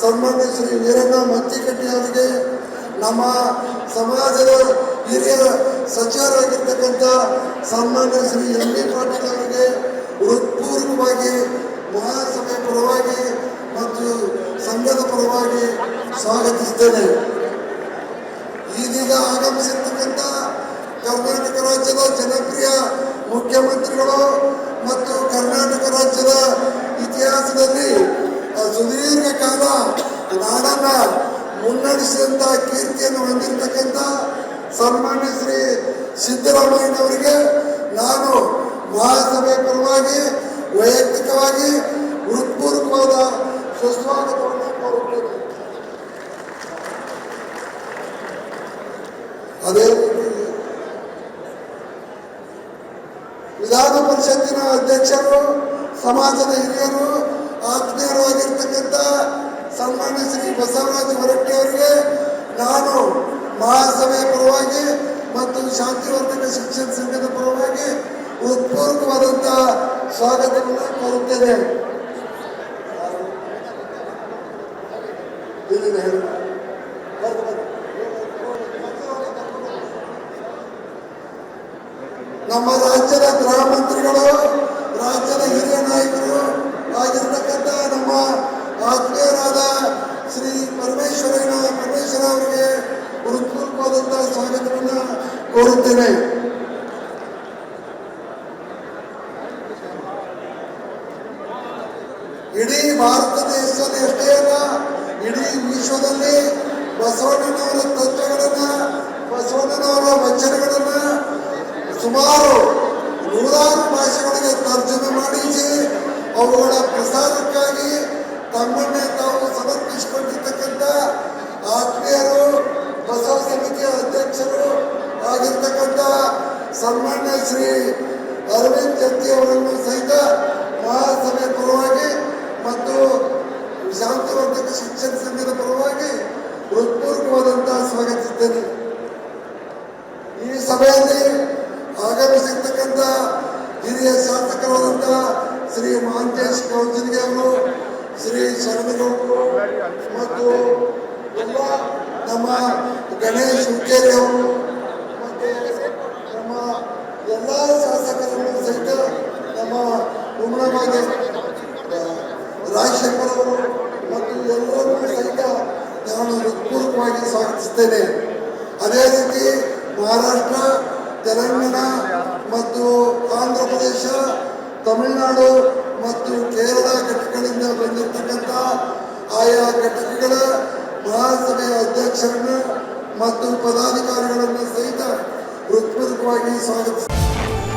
ಸನ್ಮಾನ್ಯ ಶ್ರೀ ವೀರಣ್ಣ ಮತ್ತಿಕಟ್ಟಿ ಅವರಿಗೆ ನಮ್ಮ ಸಮಾಜದ ಹಿರಿಯ ಸಚಿವರಾಗಿರ್ತಕ್ಕಂಥ ಸನ್ಮಾನ್ಯ ಶ್ರೀ ಎಂ ಬಿ ಪಾಟೀಲ್ ಅವರಿಗೆ ಹೃತ್ಪೂರ್ವಕವಾಗಿ ಮಹಾಸಭೆ ಪರವಾಗಿ ಮತ್ತು ಸಂಘದ ಪರವಾಗಿ ಸ್ವಾಗತಿಸ್ತೇನೆ. ಇದೀಗ ಆಗಮಿಸಿರ್ತಕ್ಕಂಥ ಕರ್ನಾಟಕ ರಾಜ್ಯದ ಜನಪ್ರಿಯ ಮುಖ್ಯಮಂತ್ರಿಗಳು ಮತ್ತು ಕರ್ನಾಟಕ ರಾಜ್ಯದ ಇತಿಹಾಸದಲ್ಲಿ ಸುದೀರ್ಘ ಕಾಲ ನಾಡನ್ನ ಮುನ್ನಡೆಸಿದಂತ ಕೀರ್ತಿಯನ್ನು ಹೊಂದಿರತಕ್ಕಂಥ ಸನ್ಮಾನ್ಯ ಶ್ರೀ ಸಿದ್ದರಾಮಯ್ಯನವರಿಗೆ ನಾನು ಮಹಾಸಭೆ ಪರವಾಗಿ, ವೈಯಕ್ತಿಕವಾಗಿ, ಹೃತ್ಪೂರ್ವಕವಾದ ಸುಸ್ವಾಗತವನ್ನು ಕೋರುತ್ತೇನೆ. ಅದೇ ರೀತಿ ವಿಧಾನ ಪರಿಷತ್ತಿನ ಅಧ್ಯಕ್ಷರು, ಸಮಾಜದ ಹಿರಿಯರು, ಆತ್ಮೀಯರು ಆಗಿರ್ತಕ್ಕಂಥ ಸನ್ಮಾನ್ಯ ಶ್ರೀ ಬಸವರಾಜ ಹೊರಟ್ಟಿ ಅವರಿಗೆ ನಾನು ಮಹಾಸಭೆಯ ಪರವಾಗಿ ಮತ್ತು ಶಾಂತಿವರ್ಧಕ ಶಿಕ್ಷಣ ಸಂಘದ ಪರವಾಗಿ ಹೃತ್ಪೂರ್ವಕವಾದಂಥ ಸ್ವಾಗತವನ್ನು ಕೋರುತ್ತೇನೆ. ನಮ್ಮ ಕೋರುತ್ತೇನೆ ಇಡೀ ಭಾರತ ದೇಶದಲ್ಲಿ ಎಷ್ಟೇ ಅಲ್ಲ, ಇಡೀ ವಿಶ್ವದಲ್ಲಿ ಬಸವಣ್ಣನವರ ತತ್ವಗಳನ್ನ, ಬಸವಣ್ಣನವರ ವಚನಗಳನ್ನ ಸುಮಾರು ನೂರಾರು ಭಾಷೆಗಳಿಗೆ ತರ್ಜಮೆ ಮಾಡಿಸಿ, ಅವುಗಳ ಪ್ರಸಾರಕ್ಕಾಗಿ ತಮ್ಮನ್ನೇ ಸನ್ಮಾನ್ಯ ಶ್ರೀ ಅರವಿಂದ್ ಜತ್ತಿ ಅವರನ್ನು ಸಹಿತ ಮಹಾಸಭೆ ಪರವಾಗಿ ಮತ್ತು ಶಾಂತವರ್ಧಕ ಶಿಕ್ಷಣ ಸಂಘದ ಪರವಾಗಿ ಹೃತ್ಪೂರ್ವಕವಾದಂತಹ ಸ್ವಾಗತಿಸುತ್ತೇನೆ ಈ ಸಭೆಯಲ್ಲಿ ಆಗಮಿಸಿರ್ತಕ್ಕಂಥ ಹಿರಿಯ ಶಾಸಕರಾದಂತಹ ಶ್ರೀ ಮಹಾಂತೇಶ್ ಕೌಜನ್ಗೆ ಅವರು, ಶ್ರೀ ಶರಣಗೌಡರು ಮತ್ತು ನಮ್ಮ ಗಣೇಶ್ ಹುಕ್ಕೇರಿ ಅವರು ಎಲ್ಲ ಸಹಿತ ನಮ್ಮ ಉಮ್ಮಳವಾಗಿ ರಾಜಶೇಖರ್ ಅವರು ಮತ್ತು ಎಲ್ಲರನ್ನೂ ಸಹಿತ ನಾನು ಹೃತ್ಪೂರ್ವಕವಾಗಿ ಸ್ವಾಗತಿಸ್ತೇನೆ. ಅದೇ ರೀತಿ ಮಹಾರಾಷ್ಟ್ರ, ತೆಲಂಗಾಣ ಮತ್ತು ಆಂಧ್ರ ಪ್ರದೇಶ ತಮಿಳುನಾಡು ಮತ್ತು ಕೇರಳ ಘಟಕಗಳಿಂದ ಬಂದಿರತಕ್ಕಂಥ ಆಯಾ ಘಟಕಗಳ ಮಹಾಸಭೆಯ ಅಧ್ಯಕ್ಷರನ್ನು ಮತ್ತು ಪದಾಧಿಕಾರಿಗಳನ್ನು ಸಹಿತ with critical ID scientists.